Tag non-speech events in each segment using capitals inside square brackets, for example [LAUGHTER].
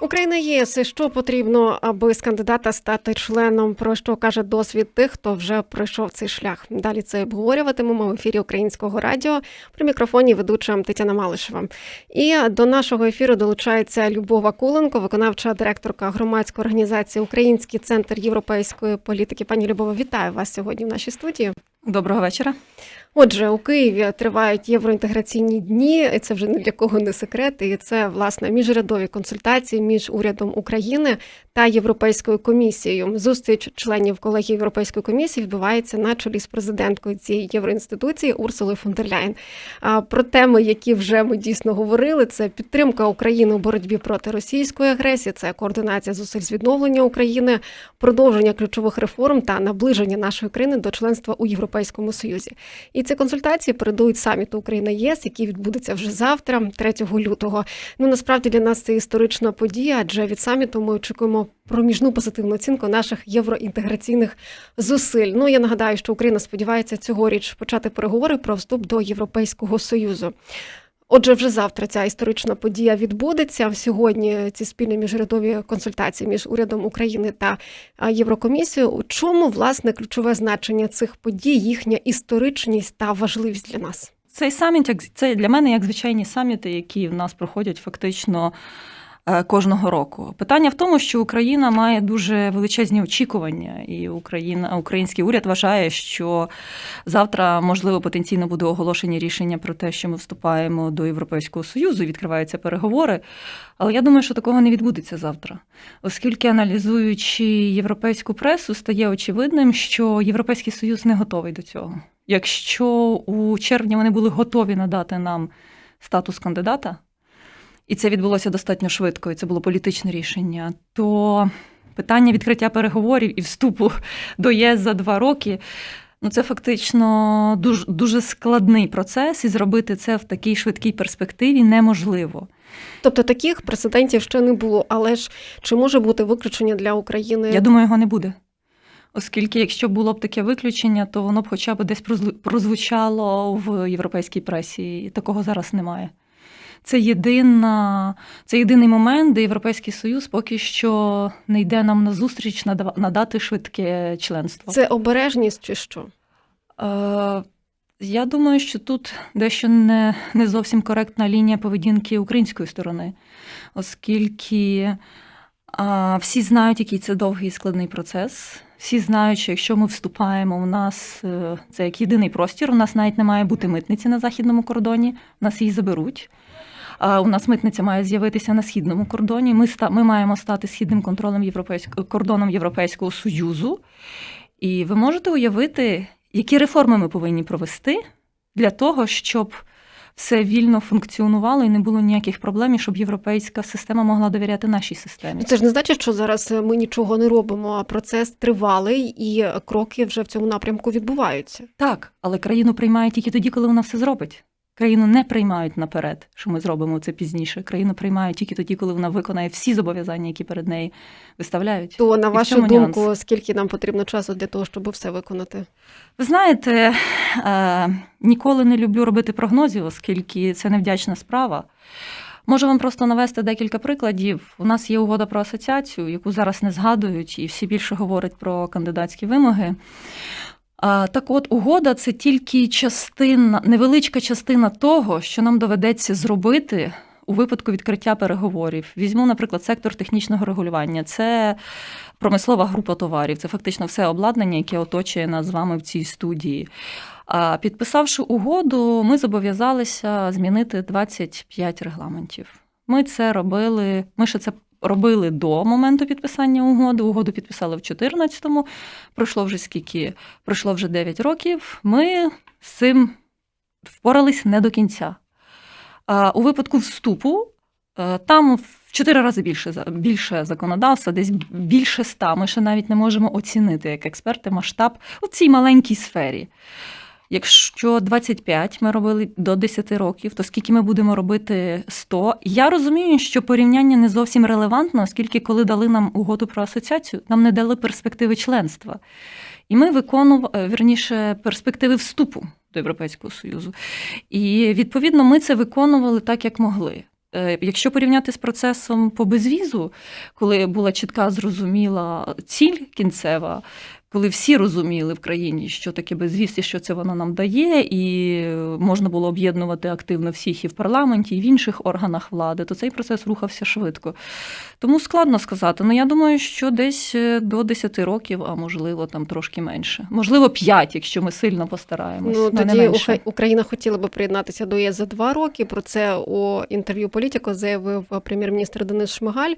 Україна ЄС, що потрібно, аби з кандидата стати членом, про що каже досвід тих, хто вже пройшов цей шлях. Далі це обговорюватимемо в ефірі Українського радіо при мікрофоні ведуча Тетяна Малишева. І до нашого ефіру долучається Любова Куленко, виконавча директорка громадської організації Український центр європейської політики. Пані Любова, вітаю вас сьогодні в нашій студії. Доброго вечора. Отже, у Києві тривають євроінтеграційні дні, і це вже ні для кого не секрет. І це власне міжрядові консультації між урядом України та Європейською комісією. Зустріч членів колегії Європейської комісії відбувається на чолі з президенткою цієї євроінституції Урсулою фон. А про теми, які вже ми дійсно говорили, це підтримка України у боротьбі проти російської агресії, це координація зусиль з відновлення України, продовження ключових реформ та наближення нашої країни до членства у Європейському Союзі. І ці консультації передують саміту Україна ЄС, який відбудеться вже завтра, 3 лютого. Ну насправді для нас це історична подія, адже від саміту ми очікуємо проміжну позитивну оцінку наших євроінтеграційних зусиль. Ну я нагадаю, що Україна сподівається цьогоріч почати переговори про вступ до Європейського союзу. Отже, вже завтра ця історична подія відбудеться. Сьогодні ці спільні міжрядові консультації між урядом України та Єврокомісією. У чому власне ключове значення цих подій, їхня історичність та важливість для нас? Цей саміт як це для мене як звичайні саміти, які в нас проходять фактично. Кожного року питання в тому, що Україна має дуже величезні очікування, і Україна, український уряд вважає, що завтра можливо потенційно буде оголошені рішення про те, що ми вступаємо до Європейського союзу, відкриваються переговори. Але я думаю, що такого не відбудеться завтра, оскільки аналізуючи європейську пресу, стає очевидним, що Європейський Союз не готовий до цього. Якщо у червні вони були готові надати нам статус кандидата. І це відбулося достатньо швидко, і це було політичне рішення. То питання відкриття переговорів і вступу [LAUGHS] до ЄС за два роки. Ну, це фактично дуже дуже складний процес, і зробити це в такій швидкій перспективі неможливо. Тобто таких прецедентів ще не було, але ж чи може бути виключення для України? Я думаю, його не буде. Оскільки, якщо було б таке виключення, то воно б хоча б десь прозвучало в європейській пресі. І такого зараз немає. Це єдина, це єдиний момент, де Європейський Союз поки що не йде нам на зустріч надати швидке членство. Це обережність чи що? Е, Я думаю, що тут дещо не, не зовсім коректна лінія поведінки української сторони, оскільки а, всі знають, який це довгий і складний процес. Всі знають, що якщо ми вступаємо, у нас е, це як єдиний простір. У нас навіть не має бути митниці на західному кордоні, у нас її заберуть. У нас митниця має з'явитися на східному кордоні. Ми ми маємо стати східним контролем європейського кордоном Європейського союзу. І ви можете уявити, які реформи ми повинні провести для того, щоб все вільно функціонувало і не було ніяких проблем, і щоб європейська система могла довіряти нашій системі. Це ж не значить, що зараз ми нічого не робимо, а процес тривалий і кроки вже в цьому напрямку відбуваються. Так, але країну приймають тільки тоді, коли вона все зробить. Країну не приймають наперед, що ми зробимо це пізніше. Країну приймають тільки тоді, коли вона виконає всі зобов'язання, які перед нею виставляють. То на вашу думку, нюанс. скільки нам потрібно часу для того, щоб все виконати? Ви знаєте, е, ніколи не люблю робити прогнозів, оскільки це невдячна справа. Можу вам просто навести декілька прикладів. У нас є угода про асоціацію, яку зараз не згадують, і всі більше говорять про кандидатські вимоги. Так от, угода це тільки частина, невеличка частина того, що нам доведеться зробити у випадку відкриття переговорів. Візьму, наприклад, сектор технічного регулювання. Це промислова група товарів, це фактично все обладнання, яке оточує нас з вами в цій студії. А підписавши угоду, ми зобов'язалися змінити 25 регламентів. Ми це робили, ми ще це робили до моменту підписання угоди. Угоду підписали в 2014-му, Пройшло вже скільки? Пройшло вже 9 років. Ми з цим впорались не до кінця. У випадку вступу е, там в 4 рази більше більше законодавства, десь більше ста. Ми ще навіть не можемо оцінити як експерти масштаб у цій маленькій сфері. Якщо 25 ми робили до 10 років, то скільки ми будемо робити 100? Я розумію, що порівняння не зовсім релевантно, оскільки коли дали нам угоду про асоціацію, нам не дали перспективи членства. І ми виконували е, верніше перспективи вступу до Європейського Союзу. І відповідно ми це виконували так, як могли. Е, Якщо порівняти з процесом по безвізу, коли була чітка зрозуміла ціль кінцева, коли всі розуміли в країні, що таке безвіз і що це воно нам дає, і можна було об'єднувати активно всіх і в парламенті, і в інших органах влади, то цей процес рухався швидко. Тому складно сказати. Ну я думаю, що десь е, до 10 років, а можливо там трошки менше. Можливо, 5, якщо ми сильно постараємось. Ну тоді Україна хотіла би приєднатися до ЄС за два роки. Про це у інтерв'ю політико заявив прем'єр-міністр Денис Шмигаль.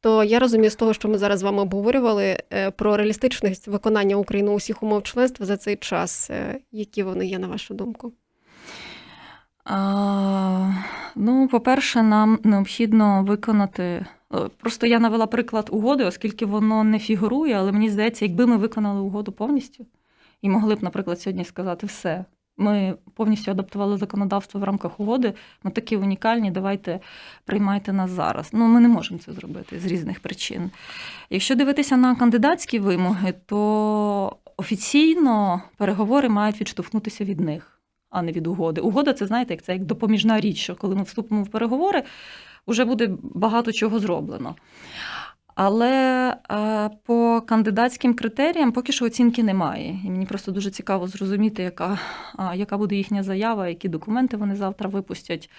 То я розумію з того, що ми зараз з вами обговорювали е, про реалістичність виконання України усіх умов членства за цей час. Е, Які вони є на вашу думку? А, ну, по-перше, нам необхідно виконати. е, Просто я навела приклад угоди, оскільки воно не фігурує, але мені здається, якби ми виконали угоду повністю і могли б, наприклад, сьогодні сказати все. Ми повністю адаптували законодавство в рамках угоди. Ми такі унікальні. Давайте приймайте нас зараз. Ну, ми не можемо це зробити з різних причин. Якщо дивитися на кандидатські вимоги, то офіційно переговори мають відштовхнутися від них а не від угоди. Угода це знаєте, як це як допоміжна річ, що коли ми вступимо в переговори, вже буде багато чого зроблено. Але е, по кандидатським критеріям поки що оцінки немає. І мені просто дуже цікаво зрозуміти, яка, яка буде їхня заява, які документи вони завтра випустять.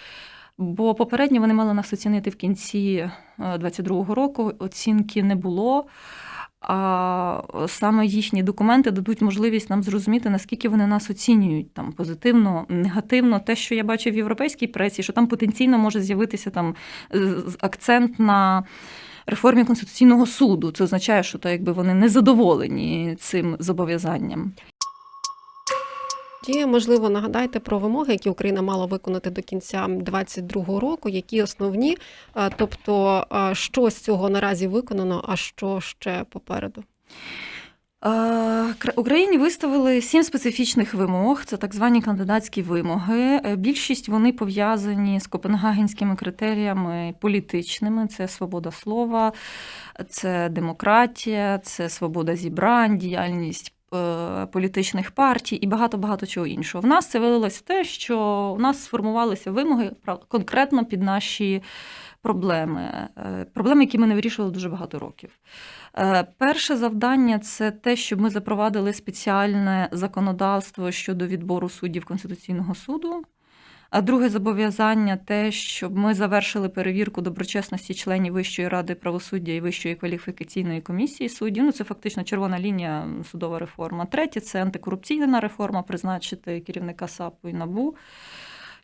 Бо попередньо вони мали нас оцінити в кінці 2022 року. Оцінки не було. А саме їхні документи дадуть можливість нам зрозуміти, наскільки вони нас оцінюють там позитивно, негативно. Те, що я бачу в європейській пресі, що там потенційно може з'явитися там акцент на реформі конституційного суду. Це означає, що так, якби вони не задоволені цим зобов'язанням. Тоді, можливо, нагадайте про вимоги, які Україна мала виконати до кінця 2022 року, які основні, Е, тобто е, що з цього наразі виконано, а що ще попереду. Україні виставили сім специфічних вимог. Це так звані кандидатські вимоги. Е, Більшість вони пов'язані з копенгагенськими критеріями політичними: це свобода слова, це демократія, це свобода зібрань, діяльність. Е, Політичних партій і багато багато чого іншого. В нас це вилилось в те, що у нас сформувалися вимоги конкретно під наші проблеми, Е, проблеми, які ми не вирішували дуже багато років. Е, Перше завдання це те, щоб ми запровадили спеціальне законодавство щодо відбору суддів Конституційного суду. А друге зобов'язання те, щоб ми завершили перевірку доброчесності членів Вищої ради правосуддя і Вищої кваліфікаційної комісії суддів. Ну, це фактично червона лінія судова реформа. Третє це антикорупційна реформа, призначити керівника САПу і НАБУ.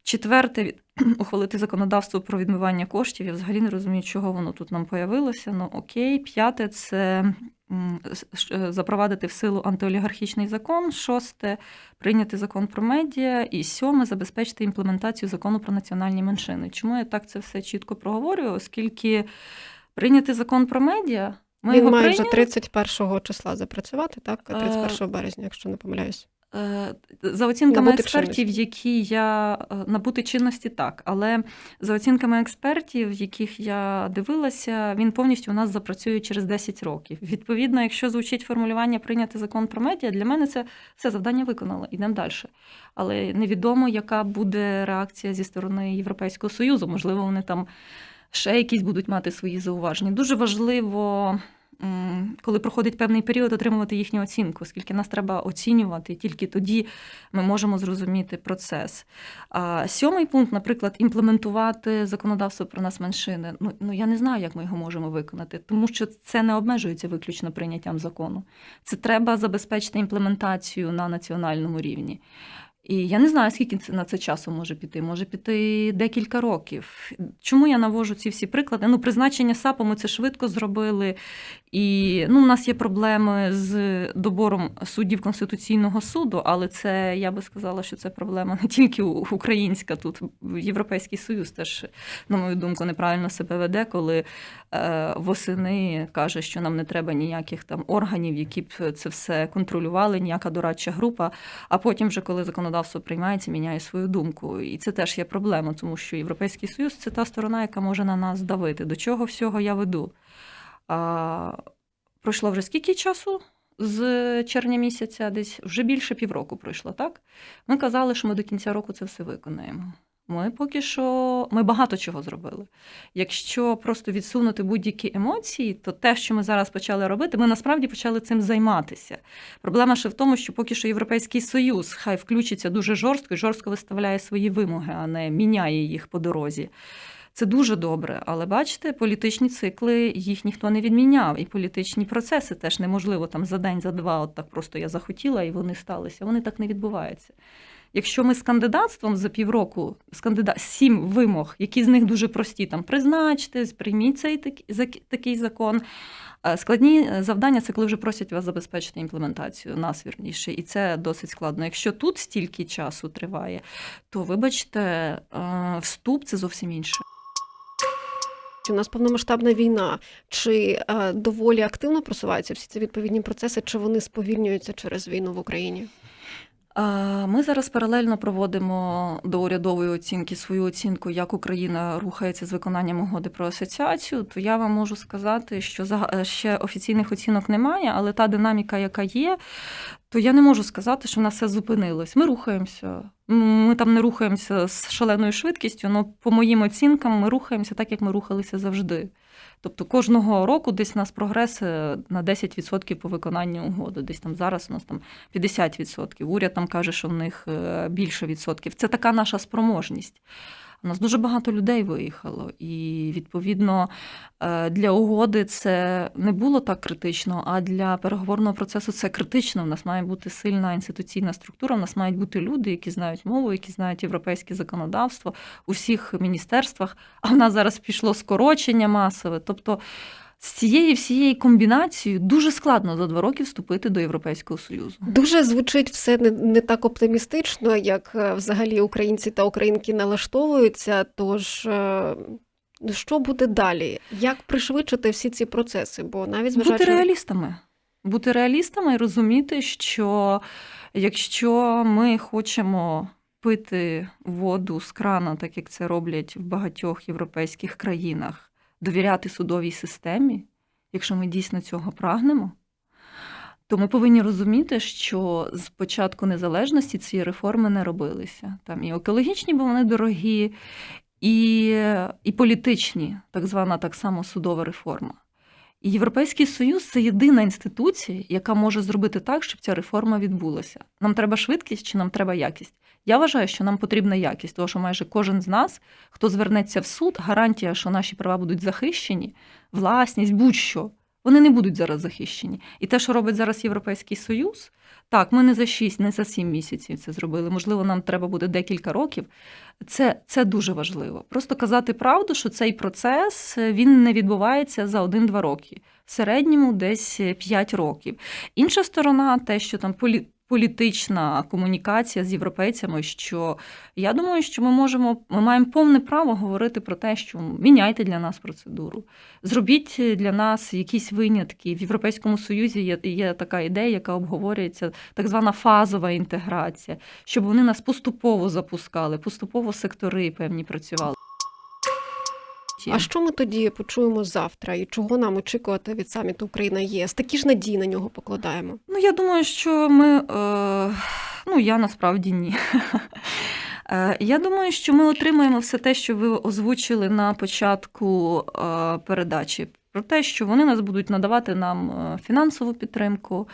Четверте ухвалити законодавство про відмивання коштів. Я взагалі не розумію, чого воно тут нам появилося. Ну окей. П'яте це запровадити в силу антиолігархічний закон. Шосте прийняти закон про медіа. І сьоме забезпечити імплементацію закону про національні меншини. Чому я так це все чітко проговорюю? Оскільки прийняти закон про медіа. Ми Він його має прийняли. вже 31 числа запрацювати, так? Е, 31 березня, якщо не помиляюсь. Е, За оцінками Набути експертів, чинності. які я е, набути чинності, так. Але за оцінками експертів, яких я дивилася, він повністю у нас запрацює через 10 років. Відповідно, якщо звучить формулювання прийняти закон про медіа, для мене це все завдання виконало. Ідемо далі. Але невідомо, яка буде реакція зі сторони Європейського Союзу. Можливо, вони там ще якісь будуть мати свої зауваження. Дуже важливо. Коли проходить певний період, отримувати їхню оцінку, оскільки нас треба оцінювати, тільки тоді ми можемо зрозуміти процес. А сьомий пункт, наприклад, імплементувати законодавство про нас меншини. Ну, ну я не знаю, як ми його можемо виконати, тому що це не обмежується виключно прийняттям закону. Це треба забезпечити імплементацію на національному рівні. І я не знаю, скільки на це часу може піти. Може піти декілька років. Чому я навожу ці всі приклади? Ну, призначення САПу ми це швидко зробили. І ну, у нас є проблеми з добором суддів Конституційного суду, але це я би сказала, що це проблема не тільки українська. Тут Європейський Союз теж, на мою думку, неправильно себе веде, коли е, восени каже, що нам не треба ніяких там органів, які б це все контролювали, ніяка дорадча група. А потім, вже коли законодавство приймається, міняє свою думку. І це теж є проблема, тому що Європейський Союз це та сторона, яка може на нас давити. До чого всього я веду? А, пройшло вже скільки часу? З червня місяця, десь вже більше півроку пройшло, так? Ми казали, що ми до кінця року це все виконаємо. Ми поки що ми багато чого зробили. Якщо просто відсунути будь-які емоції, то те, що ми зараз почали робити, ми насправді почали цим займатися. Проблема ще в тому, що поки що Європейський Союз хай включиться дуже жорстко і жорстко виставляє свої вимоги, а не міняє їх по дорозі. Це дуже добре, але бачите, політичні цикли їх ніхто не відміняв, і політичні процеси теж неможливо там за день, за два, от так просто я захотіла, і вони сталися. Вони так не відбуваються. Якщо ми з кандидатством за півроку з кандидат сім вимог, які з них дуже прості, там призначте, прийміть цей такий закон. Е, Складні е, завдання це коли вже просять вас забезпечити імплементацію, нас вірніше, і це досить складно. Якщо тут стільки часу триває, то вибачте, е, вступ це зовсім інше. Чи у нас повномасштабна війна? Чи е, доволі активно просуваються всі ці відповідні процеси, чи вони сповільнюються через війну в Україні? Ми зараз паралельно проводимо до урядової оцінки свою оцінку, як Україна рухається з виконанням угоди про асоціацію. То я вам можу сказати, що за- ще офіційних оцінок немає, але та динаміка, яка є, то я не можу сказати, що в нас все зупинилось. Ми рухаємося. Ми там не рухаємося з шаленою швидкістю, але по моїм оцінкам ми рухаємося так, як ми рухалися завжди. Тобто кожного року десь у нас прогрес е, на 10% по виконанню угоди. Десь там зараз у нас там 50%. Уряд там каже, що в них е, більше відсотків. Це така наша спроможність. У нас дуже багато людей виїхало, і відповідно е, для угоди це не було так критично, а для переговорного процесу це критично. У нас має бути сильна інституційна структура. У нас мають бути люди, які знають мову, які знають європейське законодавство у всіх міністерствах. А в нас зараз пішло скорочення масове. Тобто з цією всією комбінацією дуже складно за два роки вступити до Європейського Союзу. Дуже звучить все не, не так оптимістично, як е, взагалі українці та українки налаштовуються. Тож е, що буде далі? Як пришвидшити всі ці процеси? Бо навіть Бути зважаючи на- реалістами. Бути реалістами і розуміти, що якщо ми хочемо пити воду з крана, так як це роблять в багатьох європейських країнах, довіряти судовій системі, якщо ми дійсно цього прагнемо, то ми повинні розуміти, що з початку незалежності ці реформи не робилися. Там і екологічні, бо вони дорогі, і, і політичні, так звана так само судова реформа. І Європейський Союз це єдина інституція, яка може зробити так, щоб ця реформа відбулася. Нам треба швидкість чи нам треба якість? Я вважаю, що нам потрібна якість, тому що майже кожен з нас, хто звернеться в суд, гарантія, що наші права будуть захищені, власність, будь-що, вони не будуть зараз захищені. І те, що робить зараз Європейський Союз, так, ми не за 6, не за 7 місяців це зробили. Можливо, нам треба буде декілька років. Це, це дуже важливо. Просто казати правду, що цей процес він не відбувається за 1-2 роки. В середньому десь 5 років. Інша сторона, те, що там полі, політична комунікація з європейцями, що я думаю, що ми можемо, ми маємо повне право говорити про те, що міняйте для нас процедуру, зробіть для нас якісь винятки. В Європейському Союзі є, є така ідея, яка обговорюється, так звана фазова інтеграція, щоб вони нас поступово запускали, поступово сектори певні працювали. А що ми тоді почуємо завтра, і чого нам очікувати від саміту Україна ЄС? Такі ж надії на нього покладаємо. Ну, я думаю, що ми. Е, ну, я насправді ні. [LAUGHS] Е, Я думаю, що ми отримаємо все те, що ви озвучили на початку е, передачі, про те, що вони нас будуть надавати нам е, фінансову підтримку,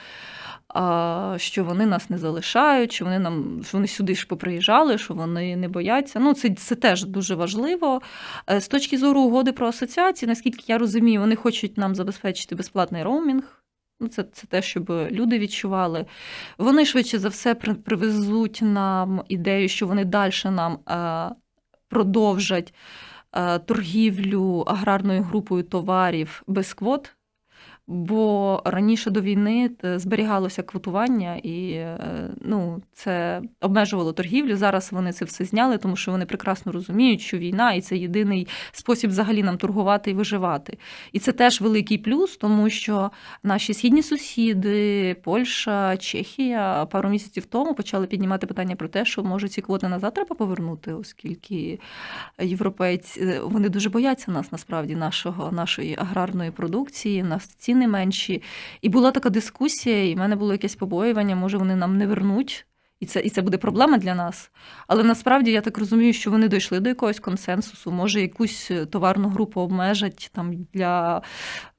що вони нас не залишають, що вони нам що вони сюди ж поприїжджали, що вони не бояться. Ну, це, це теж дуже важливо. Е, З точки зору угоди про асоціацію, наскільки я розумію, вони хочуть нам забезпечити безплатний роумінг. Ну, це, це те, щоб люди відчували. Вони швидше за все привезуть нам ідею, що вони далі нам е, продовжать торгівлю аграрною групою товарів без квот. Бо раніше до війни е, зберігалося квотування, і е, ну, це обмежувало торгівлю. Зараз вони це все зняли, тому що вони прекрасно розуміють, що війна і це єдиний спосіб взагалі нам торгувати і виживати. І це теж великий плюс, тому що наші східні сусіди, Польща, Чехія пару місяців тому почали піднімати питання про те, що може ці квоти назад треба повернути, оскільки європейці е, вони дуже бояться нас насправді, нашого нашої аграрної продукції. Нас ціни менші. І була така дискусія, і в мене було якесь побоювання, може вони нам не вернуть. І це, і це буде проблема для нас. Але насправді я так розумію, що вони дійшли до якогось консенсусу. Може, якусь е, товарну групу обмежать там для,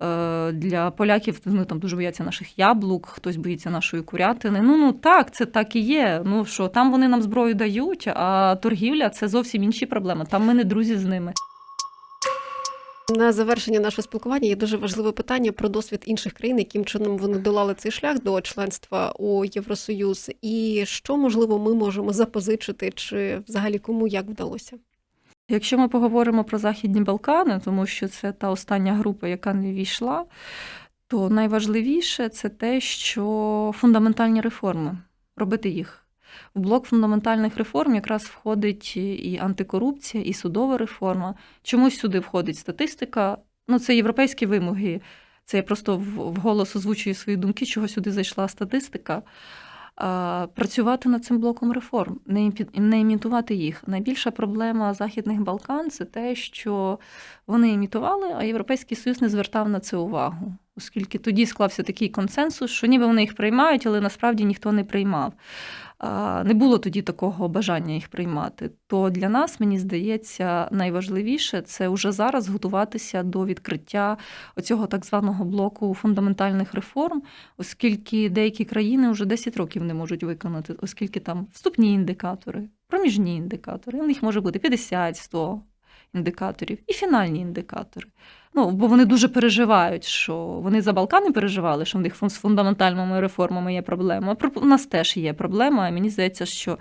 е, для поляків. Вони там дуже бояться наших яблук, хтось боїться нашої курятини. Ну ну так, це так і є. Ну що там вони нам зброю дають, а торгівля це зовсім інші проблеми. Там ми не друзі з ними. На завершення нашого спілкування є дуже важливе питання про досвід інших країн, яким чином вони долали цей шлях до членства у Євросоюз, і що можливо ми можемо запозичити, чи взагалі кому як вдалося. Якщо ми поговоримо про Західні Балкани, тому що це та остання група, яка не війшла, то найважливіше це те, що фундаментальні реформи, робити їх. В блок фундаментальних реформ якраз входить і антикорупція, і судова реформа. Чомусь сюди входить статистика. Ну, це європейські вимоги. Це я просто в- вголос озвучую свої думки, чого сюди зайшла статистика. Працювати над цим блоком реформ, не імітувати їх. Найбільша проблема Західних Балкан це те, що вони імітували, а Європейський Союз не звертав на це увагу, оскільки тоді склався такий консенсус, що ніби вони їх приймають, але насправді ніхто не приймав. Не було тоді такого бажання їх приймати. То для нас, мені здається, найважливіше це вже зараз готуватися до відкриття оцього так званого блоку фундаментальних реформ, оскільки деякі країни вже 10 років не можуть виконати, оскільки там вступні індикатори, проміжні індикатори, у них може бути 50, 100 індикаторів і фінальні індикатори. Ну, бо вони дуже переживають, що вони за Балкани переживали, що в них з фундаментальними реформами є проблема. Про- У нас теж є проблема. Мені здається, що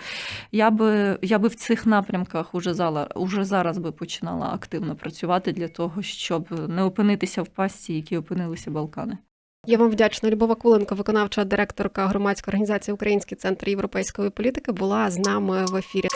я би, я би в цих напрямках уже, зала, уже зараз би починала активно працювати для того, щоб не опинитися в пастці, які опинилися Балкани. Я вам вдячна. Любова Куленко, виконавча директорка громадської організації Український центр європейської політики, була з нами в ефірі.